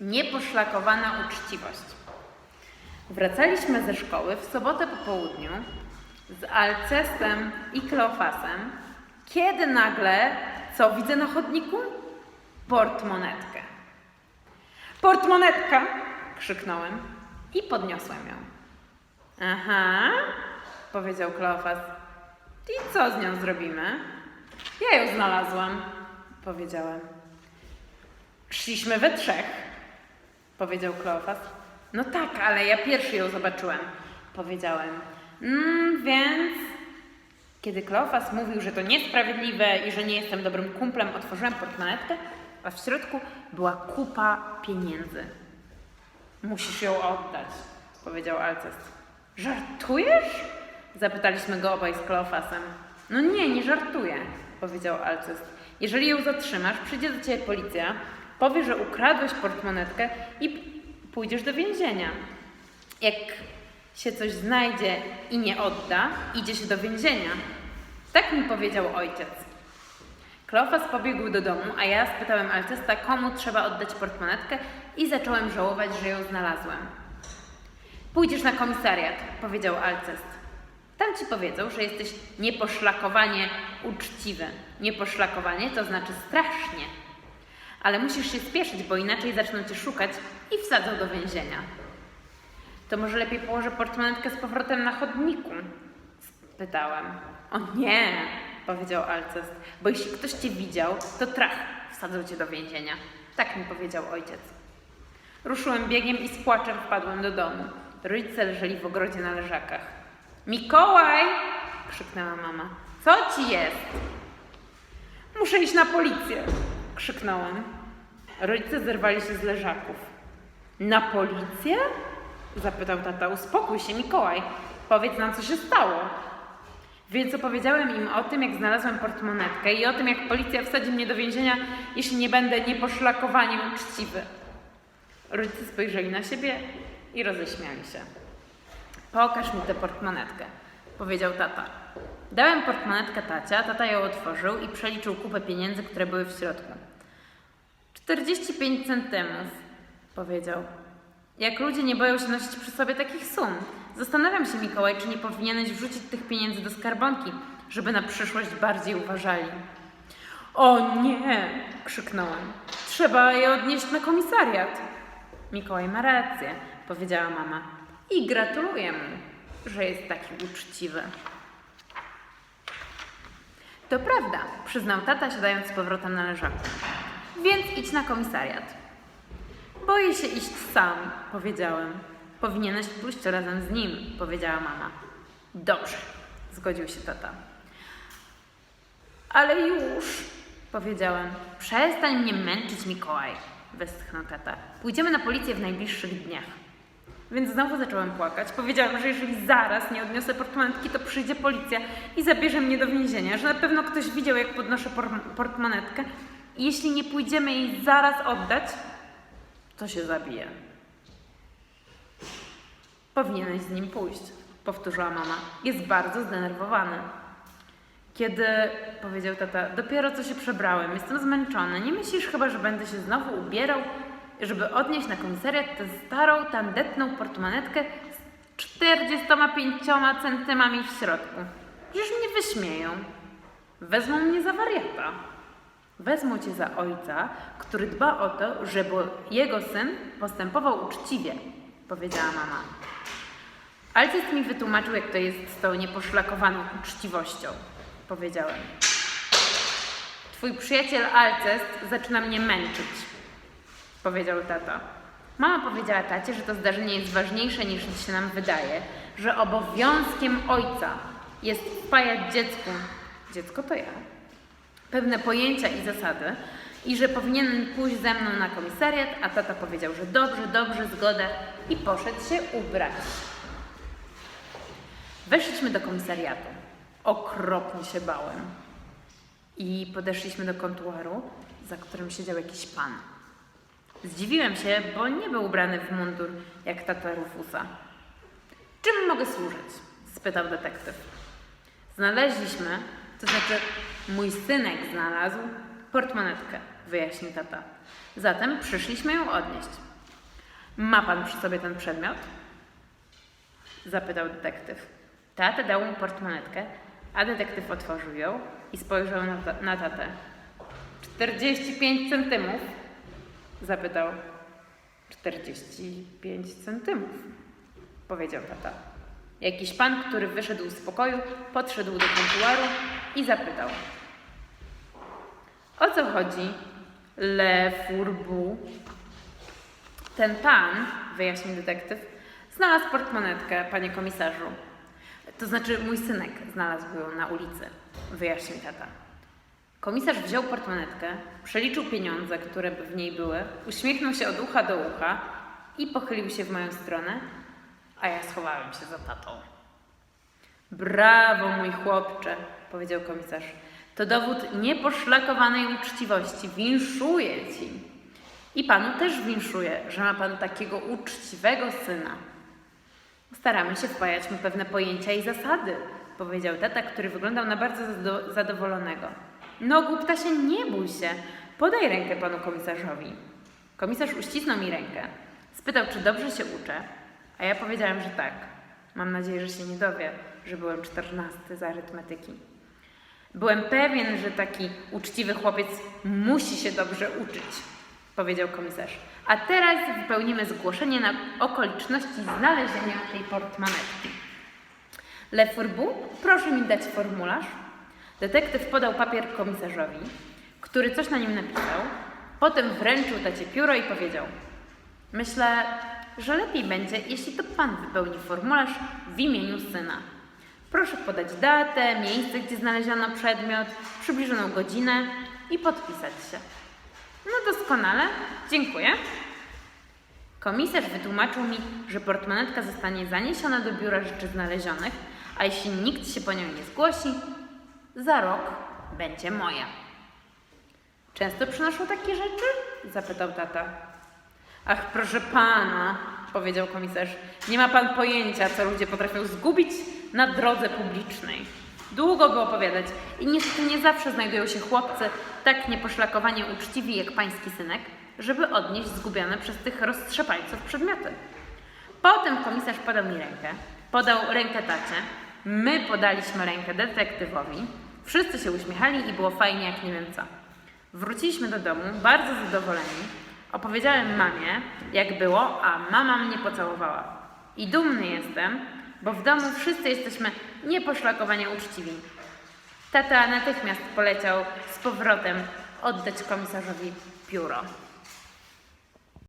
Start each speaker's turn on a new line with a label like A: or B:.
A: Nieposzlakowana uczciwość. Wracaliśmy ze szkoły w sobotę po południu z Alcestem i Kleofasem, kiedy nagle, co widzę na chodniku? Portmonetkę. Portmonetka! krzyknąłem i podniosłem ją. Aha, powiedział Kleofas. I co z nią zrobimy? Ja ją znalazłam, powiedziałem. Szliśmy we trzech, powiedział Kleofas. No tak, ale ja pierwszy ją zobaczyłem, powiedziałem. Mm, więc kiedy Kleofas mówił, że to niesprawiedliwe i że nie jestem dobrym kumplem, otworzyłem portmonetkę, a w środku była kupa pieniędzy. Musisz ją oddać, powiedział Alcest. Żartujesz? Zapytaliśmy go obaj z Kleofasem. No nie, nie żartuję, powiedział Alcest. Jeżeli ją zatrzymasz, przyjdzie do ciebie policja, powie, że ukradłeś portmonetkę i pójdziesz do więzienia. Jak się coś znajdzie i nie odda, idzie się do więzienia. Tak mi powiedział ojciec. Kleofas pobiegł do domu, a ja spytałem Alcesta, komu trzeba oddać portmonetkę i zacząłem żałować, że ją znalazłem. Pójdziesz na komisariat, powiedział Alcest. Tam ci powiedzą, że jesteś nieposzlakowanie uczciwy. Nieposzlakowanie to znaczy strasznie. Ale musisz się spieszyć, bo inaczej zaczną cię szukać i wsadzą do więzienia. To może lepiej położę portmonetkę z powrotem na chodniku? Spytałem. O nie, powiedział Alcest, bo jeśli ktoś cię widział, to trach, wsadzą cię do więzienia. Tak mi powiedział ojciec. Ruszyłem biegiem i z płaczem wpadłem do domu. Rodzice leżeli w ogrodzie na leżakach. Mikołaj! krzyknęła mama. Co ci jest? Muszę iść na policję! krzyknąłem. Rodzice zerwali się z leżaków. Na policję? zapytał tata. Uspokój się, Mikołaj. Powiedz nam, co się stało. Więc opowiedziałem im o tym, jak znalazłem portmonetkę i o tym, jak policja wsadzi mnie do więzienia, jeśli nie będę nieposzlakowanie uczciwy. Rodzice spojrzeli na siebie i roześmiali się. Pokaż mi tę portmonetkę, powiedział tata. Dałem portmonetkę tacia, tata ją otworzył i przeliczył kupę pieniędzy, które były w środku. 45 centymów, powiedział. Jak ludzie nie boją się nosić przy sobie takich sum. Zastanawiam się, Mikołaj, czy nie powinieneś wrzucić tych pieniędzy do skarbonki, żeby na przyszłość bardziej uważali. O nie! krzyknąłem. Trzeba je odnieść na komisariat. Mikołaj ma rację, powiedziała mama. I gratuluję mu, że jest taki uczciwy. To prawda, przyznał tata, siadając z powrotem na leżaku. Więc idź na komisariat. Boję się iść sam, powiedziałem. Powinieneś pójść razem z nim, powiedziała mama. Dobrze, zgodził się tata. Ale już, powiedziałem. Przestań mnie męczyć, Mikołaj, westchnął tata. Pójdziemy na policję w najbliższych dniach. Więc znowu zacząłem płakać. Powiedziałem, że jeżeli zaraz nie odniosę portmonetki, to przyjdzie policja i zabierze mnie do więzienia, że na pewno ktoś widział, jak podnoszę por- portmonetkę jeśli nie pójdziemy jej zaraz oddać, to się zabije. Powinieneś z nim pójść, powtórzyła mama. Jest bardzo zdenerwowany. Kiedy, powiedział tata, dopiero co się przebrałem, jestem zmęczony. Nie myślisz chyba, że będę się znowu ubierał, żeby odnieść na komisariat tę starą, tandetną portmonetkę z 45 centymami w środku? Przecież mnie wyśmieją. Wezmą mnie za wariata. Wezmą cię za ojca, który dba o to, żeby jego syn postępował uczciwie, powiedziała mama. Alcest mi wytłumaczył, jak to jest z tą nieposzlakowaną uczciwością, powiedziałem. Twój przyjaciel Alcest zaczyna mnie męczyć, powiedział tata. Mama powiedziała tacie, że to zdarzenie jest ważniejsze niż się nam wydaje, że obowiązkiem ojca jest wpajać dziecku, dziecko to ja, pewne pojęcia i zasady i że powinien pójść ze mną na komisariat, a tata powiedział, że dobrze, dobrze, zgoda i poszedł się ubrać. Weszliśmy do komisariatu. Okropnie się bałem. I podeszliśmy do kontuaru, za którym siedział jakiś pan. Zdziwiłem się, bo nie był ubrany w mundur jak tata Rufusa. Czym mogę służyć? spytał detektyw. Znaleźliśmy, to znaczy mój synek znalazł portmonetkę, wyjaśnił tata. Zatem przyszliśmy ją odnieść. Ma pan przy sobie ten przedmiot? Zapytał detektyw. Tata dał mu portmonetkę, a detektyw otworzył ją i spojrzał na, ta- na tatę. 45 centymów? Zapytał. 45 centymów, powiedział tata. Jakiś pan, który wyszedł z pokoju, podszedł do kontuaru i zapytał. O co chodzi, Le Fourbu? Ten pan, wyjaśnił detektyw, znalazł portmonetkę, panie komisarzu. To znaczy, mój synek znalazł ją na ulicy, wyjaśnił tata. Komisarz wziął portmonetkę, przeliczył pieniądze, które w niej były, uśmiechnął się od ucha do ucha i pochylił się w moją stronę, a ja schowałem się za tatą. Brawo, mój chłopcze, powiedział komisarz. To dowód nieposzlakowanej uczciwości. Winszuję ci. I panu też winszuję, że ma pan takiego uczciwego syna. Staramy się wpajać mu pewne pojęcia i zasady, powiedział tata, który wyglądał na bardzo zado- zadowolonego. No, głuptasie, nie bój się. Podaj rękę panu komisarzowi. Komisarz uścisnął mi rękę. Spytał, czy dobrze się uczę, a ja powiedziałem, że tak. Mam nadzieję, że się nie dowie, że byłem czternasty z arytmetyki. Byłem pewien, że taki uczciwy chłopiec musi się dobrze uczyć, powiedział komisarz. A teraz wypełnimy zgłoszenie na okoliczności znalezienia tej portmonetki. Le Fourbu, proszę mi dać formularz. Detektyw podał papier komisarzowi, który coś na nim napisał. Potem wręczył tacie pióro i powiedział: Myślę, że lepiej będzie, jeśli to pan wypełni formularz w imieniu syna. Proszę podać datę, miejsce, gdzie znaleziono przedmiot, przybliżoną godzinę i podpisać się. No doskonale, dziękuję. Komisarz wytłumaczył mi, że portmonetka zostanie zaniesiona do biura rzeczy znalezionych, a jeśli nikt się po nią nie zgłosi, za rok będzie moja. Często przynoszą takie rzeczy? zapytał tata. Ach, proszę pana, powiedział komisarz, nie ma pan pojęcia, co ludzie potrafią zgubić na drodze publicznej. Długo by opowiadać i niestety nie zawsze znajdują się chłopcy tak nieposzlakowanie uczciwi jak pański synek, żeby odnieść zgubione przez tych roztrzepańców przedmioty. Potem komisarz podał mi rękę, podał rękę tacie, my podaliśmy rękę detektywowi, wszyscy się uśmiechali i było fajnie jak nie wiem co. Wróciliśmy do domu, bardzo zadowoleni. Opowiedziałem mamie, jak było, a mama mnie pocałowała. I dumny jestem, bo w domu wszyscy jesteśmy nieposzlakowanie uczciwi. Tata natychmiast poleciał z powrotem oddać komisarzowi pióro.